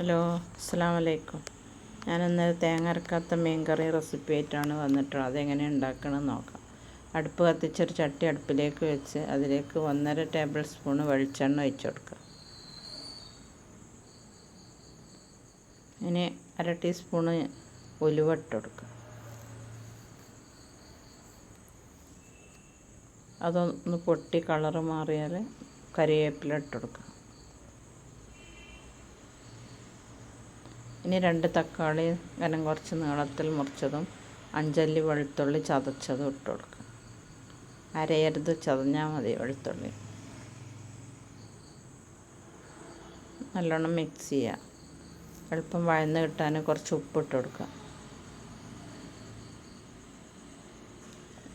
Hello അസ്സാം വലൈക്കും ഞാനിന്ന് തേങ്ങ അരക്കാത്ത മീൻ കറി റെസിപ്പി ആയിട്ടാണ് വന്നിട്ടുള്ളത് അതെങ്ങനെ ഉണ്ടാക്കണം നോക്കാം. അടുപ്പ് കത്തിച്ചൊരു ചട്ടി അടുപ്പിലേക്ക് വെച്ച് അതിലേക്ക് ഒന്നര ടേബിൾ സ്പൂൺ വെളിച്ചെണ്ണ ഒഴിച്ചു കൊടുക്കുക. ഇനി അര ടീസ്പൂണ് ഉലുവ ഇട്ട് കൊടുക്കുക. അതൊന്ന് പൊട്ടി കളറ് മാറിയാൽ കറിവേപ്പില ഇട്ട് കൊടുക്കുക. ഇനി രണ്ട് തക്കാളി കനം കുറച്ച് നീളത്തിൽ മുറിച്ചതും അഞ്ചല്ലി വെളുത്തുള്ളി ചതച്ചതും ഇട്ട് കൊടുക്കുക അരയരുത് ചതഞ്ഞാൽ മതി വെളുത്തുള്ളി. നല്ലോണം മിക്സ് ചെയ്യുക എളുപ്പം വഴന്ന് കിട്ടാൻ കുറച്ച് ഉപ്പിട്ട് കൊടുക്കുക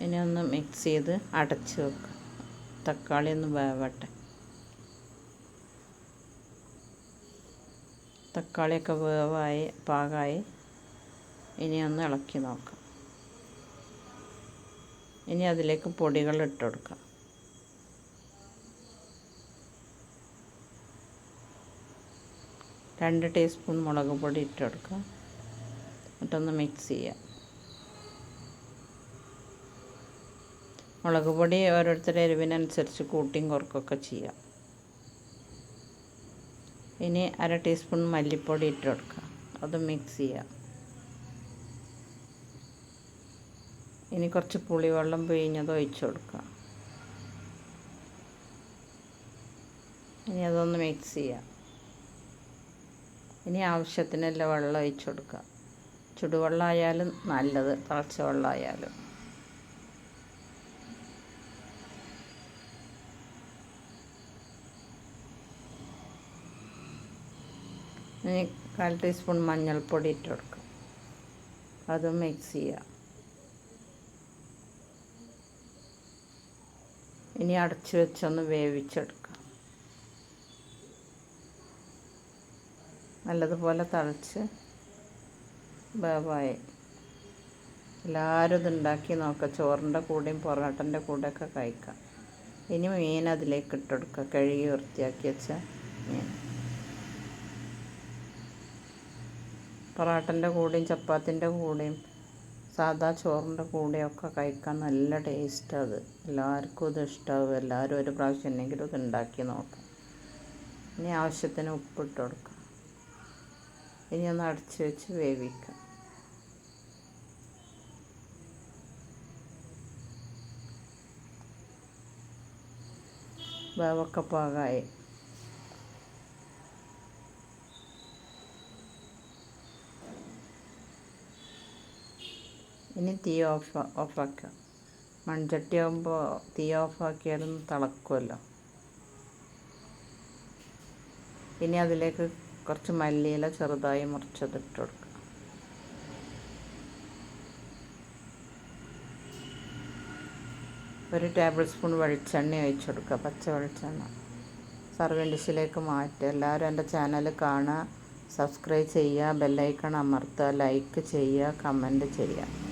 ഇനി ഒന്ന് മിക്സ് ചെയ്ത് അടച്ച് വെക്കുക തക്കാളി ഒന്ന് വേവട്ടെ. തക്കാളിയൊക്കെ വേവായി പാകമായി ഇനി ഒന്ന് ഇളക്കി നോക്കാം. ഇനി അതിലേക്ക് പൊടികൾ ഇട്ട് കൊടുക്കാം. രണ്ട് ടീസ്പൂൺ മുളക് പൊടി ഇട്ട് എന്നിട്ടൊന്ന് മിക്സ് ചെയ്യാം. മുളക് പൊടി ഓരോരുത്തരുടെ എരിവിനനുസരിച്ച് കൂട്ടിയും കുറക്കൊക്കെ ചെയ്യാം. ഇനി അര ടീസ്പൂൺ മല്ലിപ്പൊടി ഇട്ട് കൊടുക്കുക. അത് മിക്സ് ചെയ്യുക. ഇനി കുറച്ച് പുളിവെള്ളം പിഴിഞ്ഞത് ഒഴിച്ചു കൊടുക്കുക. ഇനി അതൊന്ന് മിക്സ് ചെയ്യുക. ഇനി ആവശ്യത്തിനെല്ലാം വെള്ളം ഒഴിച്ചു കൊടുക്കുക. ചുടുവെള്ളമായാലും നല്ലത് തിളച്ച വെള്ളമായാലും. ഇനി കാൽ ടീസ്പൂൺ മഞ്ഞൾപ്പൊടി ഇട്ട് കൊടുക്കും. അതും മിക്സ് ചെയ്യുക ഇനി അടച്ച് വെച്ചൊന്ന് വേവിച്ചെടുക്കുക നല്ലതുപോലെ തളിച്ച് വേവായി. എല്ലാവരും ഇതുണ്ടാക്കി നോക്കുക ചോറിന്റെ കൂടെയും പൊറോട്ടന്റെ കൂടെയൊക്കെ കഴിക്കാം. ഇനി മീൻ അതിലേക്ക് ഇട്ടെടുക്കുക കഴുകി വൃത്തിയാക്കി വെച്ച മീൻ. പൊറാട്ടന്റെ കൂടെയും ചപ്പാത്തിന്റെ കൂടെയും സാധാ ചോറിന്റെ കൂടെയൊക്കെ കഴിക്കാൻ നല്ല ടേസ്റ്റ് അത്. എല്ലാവർക്കും ഇത് ഇഷ്ടമാവും എല്ലാവരും ഒരു പ്രാവശ്യം എന്തെങ്കിലും ഇത് ഉണ്ടാക്കി നോക്കാം. ഇനി ആവശ്യത്തിന് ഉപ്പിട്ട് കൊടുക്കാം. ഇനി ഒന്ന് അടച്ചു വെച്ച് വേവിക്കാം. വേവൊക്കെ പാകമായി. ഇനി തീ ഓഫ് ഓഫാക്കുക. മൺചട്ടി ആകുമ്പോൾ തീ ഓഫാക്കിയാലും തിളക്കുമല്ലോ ഇനി അതിലേക്ക് കുറച്ച് മല്ലിയില ചെറുതായി മുറിച്ചതിട്ട് കൊടുക്കുക. ഒരു ടേബിൾ സ്പൂൺ വെളിച്ചെണ്ണ ഒഴിച്ചു കൊടുക്കുക. പച്ച വെളിച്ചെണ്ണ. സർവീൻ ഡിഷിലേക്ക് മാറ്റുക. എല്ലാവരും എന്റെ ചാനൽ കാണുക. സബ്സ്ക്രൈബ് ചെയ്യുക. ബെല്ലൈക്കൺ അമർത്തുക. ലൈക്ക് ചെയ്യുക. കമന്റ് ചെയ്യുക.